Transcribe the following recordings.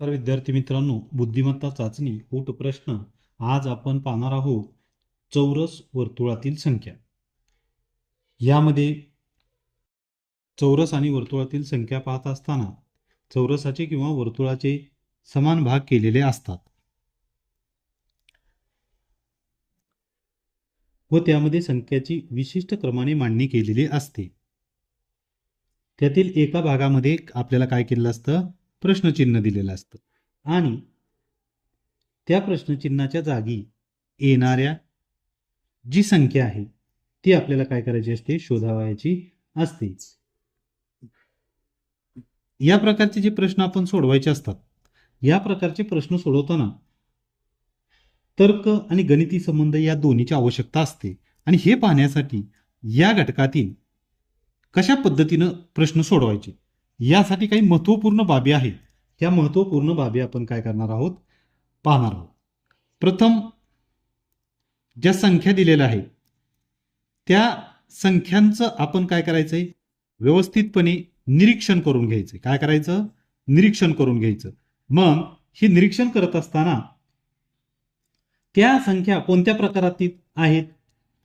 तर विद्यार्थी मित्रांनो बुद्धिमत्ता चाचणी पोट प्रश्न आज आपण पाहणार आहोत चौरस वर्तुळातील संख्या. यामध्ये चौरस आणि वर्तुळातील संख्या पाहत असताना चौरसाचे किंवा वर्तुळाचे समान भाग केलेले असतात. व त्यामध्ये संख्याची विशिष्ट क्रमाने मांडणी केलेली असते. त्यातील एका भागामध्ये आपल्याला काय केलेलं असतं? प्रश्नचिन्ह दिलेलं असतं. आणि त्या प्रश्नचिन्हाच्या जागी येणाऱ्या जी संख्या आहे ती आपल्याला काय करायची असते? शोधावायची असते. या प्रकारचे जे प्रश्न आपण सोडवायचे असतात या प्रकारचे प्रश्न सोडवताना तर्क आणि गणिती संबंध या दोन्हीची आवश्यकता असते. आणि हे पाहण्यासाठी या घटकातील कशा पद्धतीनं प्रश्न सोडवायचे? यासाठी काही महत्त्वपूर्ण बाबी आहेत. त्या महत्त्वपूर्ण बाबी आपण काय करणार आहोत? पाहणार आहोत. प्रथम ज्या संख्या दिलेल्या आहेत त्या संख्यांचं आपण काय करायचं आहे व्यवस्थितपणे निरीक्षण करून घ्यायचं. काय करायचं? निरीक्षण करून घ्यायचं. मग हे निरीक्षण करत असताना त्या संख्या कोणत्या प्रकारातील आहेत?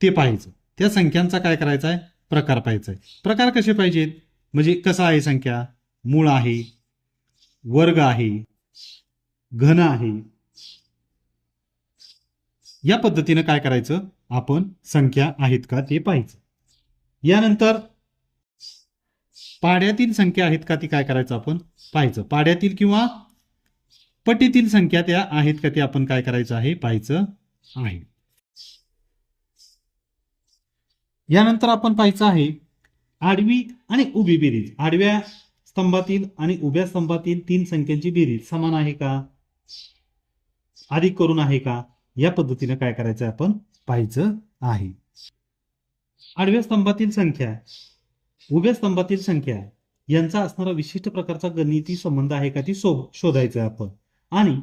ते पाहायचं. त्या संख्यांचा काय करायचा आहे प्रकार पाहायचा आहे प्रकार कसे पाहिजेत? म्हणजे कसा आहे संख्या? मूळ आहे वर्ग आहे घन आहे. या पद्धतीनं काय करायचं? आपण संख्या आहेत का ते पाहायचं. यानंतर पाड्यातील संख्या आहेत का ती काय करायचं आपण पाहायचं. पाड्यातील किंवा पटीतील संख्या त्या आहेत का ते आपण काय करायचं आहे? पाहायचं आहे. यानंतर आपण पाहायचं आहे आडवी आणि उभी बेरीज. आडव्या स्तंभातील आणि उभ्या स्तंभातील तीन संख्यांची बेरीज समान आहे का? अधिक करून आहे का? या पद्धतीने काय करायचं आपण पाहायचं आहे. आडव्या स्तंभातील संख्या उभ्या स्तंभातील संख्या यांचा असणारा विशिष्ट प्रकारचा गणिती संबंध आहे का ती शोधायचा शोधायचं आहे आपण. आणि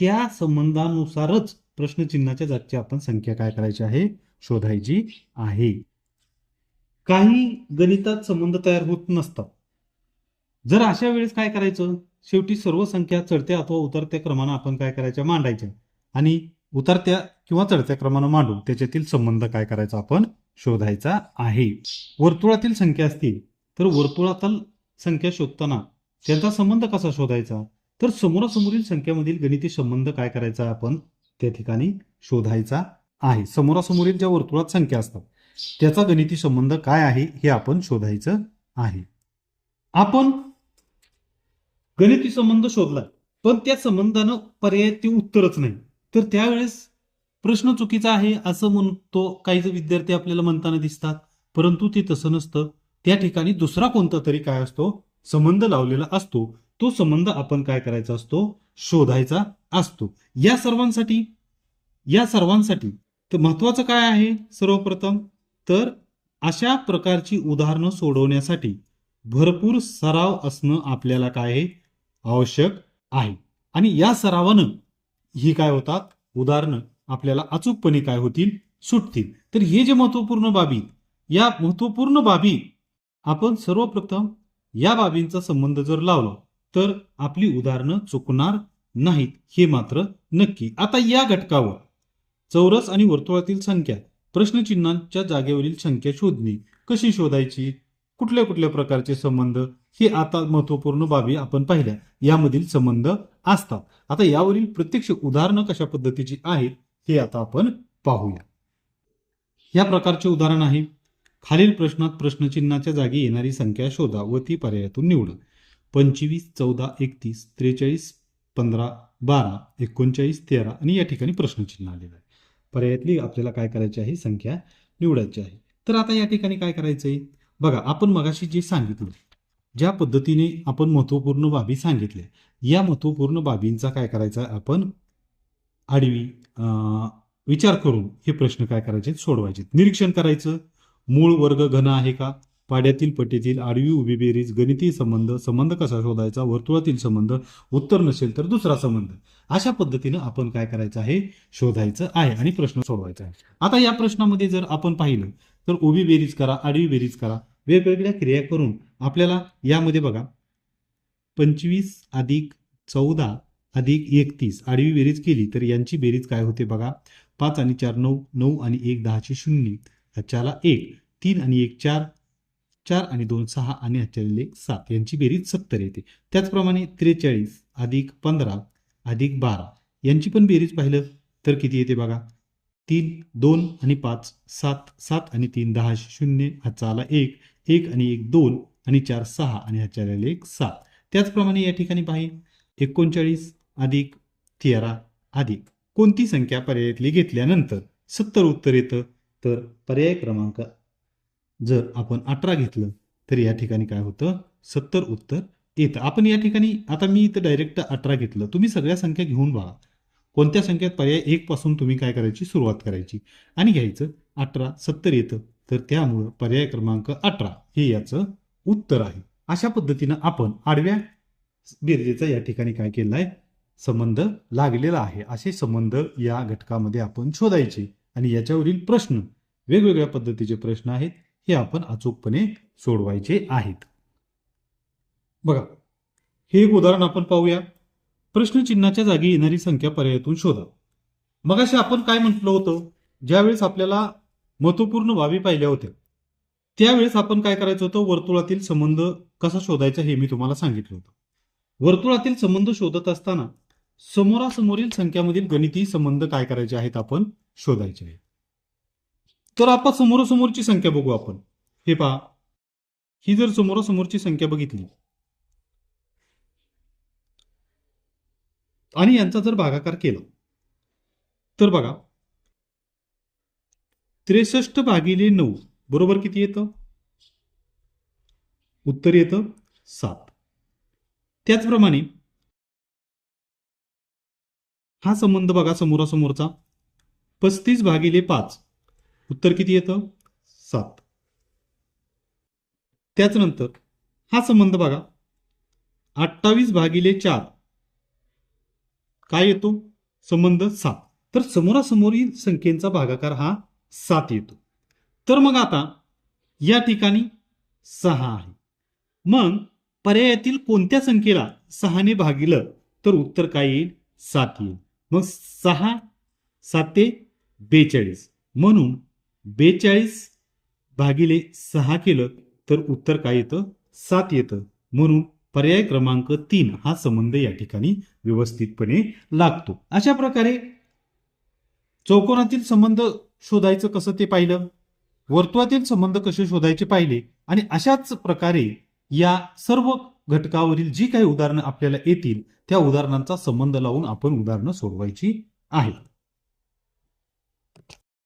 त्या संबंधानुसारच प्रश्नचिन्हाच्या जागची आपण संख्या काय करायची आहे? शोधायची आहे. काही गणितात संबंध तयार होत नसतात. जर अशा वेळेस काय करायचं? शेवटी सर्व संख्या चढत्या अथवा उतरत्या क्रमानं आपण काय करायच्या? मांडायच्या. आणि उतरत्या किंवा चढत्या क्रमानं मांडून त्याच्यातील संबंध काय करायचा आपण? शोधायचा आहे. वर्तुळातील संख्या असतील तर वर्तुळातील संख्या शोधताना त्यांचा संबंध कसा शोधायचा? तर समोरासमोरील संख्यामधील गणिती संबंध काय करायचा आपण? त्या ठिकाणी शोधायचा आहे. समोरासमोरील ज्या वर्तुळात संख्या असतात त्याचा गणिती संबंध काय आहे? हे आपण शोधायचं आहे. आपण गणिती संबंध शोधला पण त्या संबंधानं पर्याय ते उत्तरच नाही. तर त्यावेळेस प्रश्न चुकीचा आहे असं म्हणतो काही विद्यार्थी आपल्याला म्हणताना दिसतात. परंतु ते तसं नसतं. त्या ठिकाणी दुसरा कोणता तरी काय असतो? संबंध लावलेला असतो. तो संबंध आपण काय करायचा असतो? शोधायचा असतो. या सर्वांसाठी या सर्वांसाठी तर महत्वाचं काय आहे सर्वप्रथम? तर अशा प्रकारची उदाहरणं सोडवण्यासाठी भरपूर सराव असणं आपल्याला काय आहे? आवश्यक आहे. आणि या सरावानं ही काय होतात? उदाहरणं. आपल्याला अचूकपणे काय होतील? सुटतील. तर हे जे महत्त्वपूर्ण बाबी या महत्त्वपूर्ण बाबी आपण सर्वप्रथम या बाबींचा संबंध जर लावला तर आपली उदाहरणं चुकणार नाहीत हे मात्र नक्की. आता या घटकावर चौरस आणि वर्तुळातील संख्या प्रश्नचिन्हांच्या जागेवरील संख्या शोधणे कशी शोधायची? कुठल्या कुठल्या प्रकारचे संबंध? हे आता महत्त्वपूर्ण बाबी आपण पाहिल्या. यामधील संबंध असतात. आता यावरील प्रत्यक्ष उदाहरणं कशा पद्धतीची आहेत हे आता आपण पाहूया. या प्रकारचे उदाहरण आहे. खालील प्रश्नात प्रश्नचिन्हाच्या जागी येणारी संख्या शोधा व ती पर्यायातून निवडा. पंचवीस चौदा एकतीस त्रेचाळीस पंधरा बारा एकोणचाळीस तेरा आणि या ठिकाणी प्रश्नचिन्ह आलेलं आहे. पर्यायातली आपल्याला काय करायची आहे? संख्या निवडायची आहे. तर आता या ठिकाणी काय करायचं आहे बघा आपण मगाशी जे सांगितलं ज्या पद्धतीने आपण महत्त्वपूर्ण बाबी सांगितल्या या महत्त्वपूर्ण बाबींचा काय करायचा आपण आडवी विचार करून हे प्रश्न काय करायचे सोडवायचे. निरीक्षण करायचं. मूळ वर्ग घन आहे का? पाड्यातील पटीतील आडवी उभी बेरीज गणितीय संबंध संबंध कसा शोधायचा वर्तुळातील संबंध उत्तर नसेल तर दुसरा संबंध. अशा पद्धतीनं आपण काय करायचं आहे? शोधायचं आहे आणि प्रश्न सोडवायचा आहे. आता या प्रश्नामध्ये जर आपण पाहिलं तर उभी बेरीज करा आडवी बेरीज करा. वेगवेगळ्या क्रिया करून आपल्याला यामध्ये बघा पंचवीस अधिक चौदा अधिक एकतीस आडवी बेरीज केली तर यांची बेरीज काय होते बघा पाच आणि चार नऊ नऊ आणि एक दहाचे शून्य ह्याच्याला एक तीन आणि एक चार चार आणि दोन सहा आणि ह्याच्याला एक सात यांची बेरीज सत्तर येते. त्याचप्रमाणे त्रेचाळीस अधिक पंधरा अधिक बारा यांची पण बेरीज पाहिलं तर किती येते बघा तीन दोन आणि पाच सात सात आणि तीन दहा शून्य ह्याचा आला एक एक आणि एक दोन आणि चार सहा आणि ह्याच्या एक सात. त्याचप्रमाणे या ठिकाणी पाहि एकोणचाळीस अधिक तेरा अधिक. कोणती संख्या पर्यायातली घेतल्यानंतर सत्तर उत्तर येतं? तर पर्याय क्रमांक जर आपण अठरा घेतलं तर या ठिकाणी काय होतं? सत्तर उत्तर येतं. आपण या ठिकाणी आता मी इथं डायरेक्ट अठरा घेतलं. तुम्ही सगळ्या संख्या घेऊन बघा. कोणत्या संख्येत पर्याय एक पासून तुम्ही काय करायची? सुरुवात करायची. आणि घ्यायचं अठरा सत्तर येतं. तर त्यामुळं पर्याय क्रमांक अठरा हे याचं उत्तर आहे. अशा पद्धतीनं आपण आडव्या बेरजेचा या ठिकाणी काय केलं आहे संबंध लागलेला आहे. असे संबंध या घटकामध्ये आपण शोधायचे. आणि याच्यावरील प्रश्न वेगवेगळ्या पद्धतीचे प्रश्न आहेत हे आपण अचूकपणे सोडवायचे आहेत. बघा हे एक उदाहरण आपण पाहूया. प्रश्नचिन्हाच्या जागी येणारी संख्या पर्यायातून शोधा. मग असे आपण काय म्हटलं होतं? ज्यावेळेस आपल्याला महत्त्वपूर्ण बाबी पाहिल्या होत्या. त्यावेळेस आपण काय करायचं होतं? वर्तुळातील संबंध कसा शोधायचा हे मी तुम्हाला सांगितलं होतं. वर्तुळातील संबंध शोधत असताना समोरासमोरील संख्यामधील गणिती संबंध काय करायचे आहेत आपण शोधायचे आहेत. तर आपण समोरासमोरची संख्या बघू आपण. हे पहा. ही जर समोरासमोरची संख्या बघितली. आणि यांचा जर भागाकार केला. तर बघा. त्रेसष्ट भागिले नऊ. बरोबर किती येतं? उत्तर येतं सात. त्याचप्रमाणे हा संबंध बघा समोरासमोरचा. पस्तीस भागिले पाच. उत्तर किती येतं? सात. त्याचनंतर हा संबंध बघा. अठ्ठावीस भागिले चार. काय येतो? संबंध सात. तर समोरासमोरील संख्येचा भागाकार हा सात येतो. तर मग आता या ठिकाणी सहा आहे. मग पर्यायातील कोणत्या संख्येला सहाने भागिलं तर उत्तर काय येईल? सात येईल. मग सहा सात ते बेचाळीस. म्हणून बेचाळीस भागिले सहा केलं तर उत्तर काय येतं? सात येतं. म्हणून पर्याय क्रमांक तीन हा संबंध या ठिकाणी व्यवस्थितपणे लागतो. अशा प्रकारे चौकोनातील संबंध शोधायचं कसं ते पाहिलं? वर्तुळातील संबंध कसे शोधायचे पाहिले? आणि अशाच प्रकारे या सर्व घटकावरील जी काही उदाहरणं आपल्याला येतील त्या उदाहरणांचा संबंध लावून आपण उदाहरणं सोडवायची आहेत